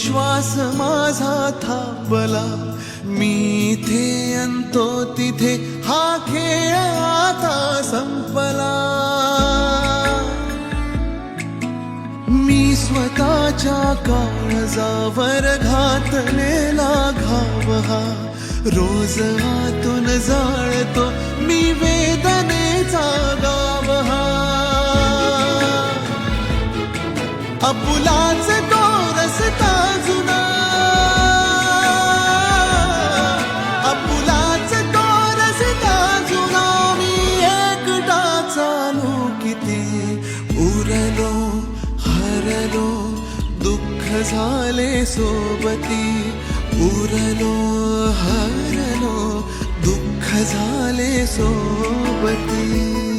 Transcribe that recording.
श्वास माझा थांबला. मी इथे अंतो तिथे हा खेळ आता संपला. मी स्वतःच्या काळजावर घातलेला घाव हा रोज आतून जाळतो मी वेदनेचा गाव हा अपुलाच उरलो हरलो दुःख झाले सोबती. उरलो हरलो दुःख झाले सोबती.